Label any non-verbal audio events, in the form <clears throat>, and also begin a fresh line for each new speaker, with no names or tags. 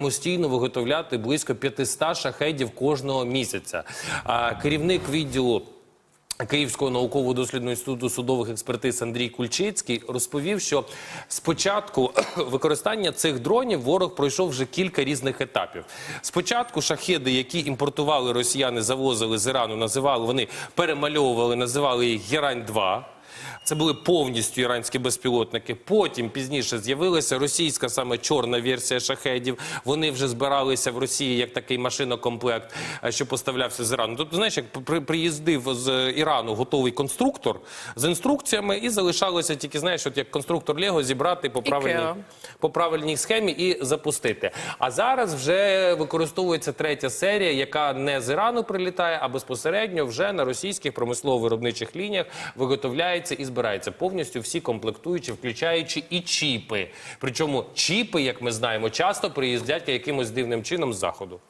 Самостійно виготовляти близько 500 шахедів кожного місяця. Керівник відділу Київського науково-дослідного інституту судових експертиз Андрій Кульчицький розповів, що спочатку <clears throat> використання цих дронів ворог пройшов вже кілька різних етапів. Спочатку шахеди, які імпортували росіяни, завозили з Ірану, називали вони перемальовували, називали їх Герань 2 це були повністю іранські безпілотники. Потім пізніше з'явилася російська саме чорна версія шахедів. Вони вже збиралися в Росії як такий машинокомплект, е, що поставлявся з Ірану. Тобто, знаєш, як при- приїздив з Ірану готовий конструктор з інструкціями, і залишалося тільки знаєш, от як конструктор Лего зібрати по правильній, по правильній схемі і запустити. А зараз вже використовується третя серія, яка не з Ірану прилітає, а безпосередньо вже на російських промислово-виробничих лініях виготовляється і збирається повністю всі комплектуючі, включаючи і чіпи. Причому чіпи, як ми знаємо, часто приїздять якимось дивним чином з заходу.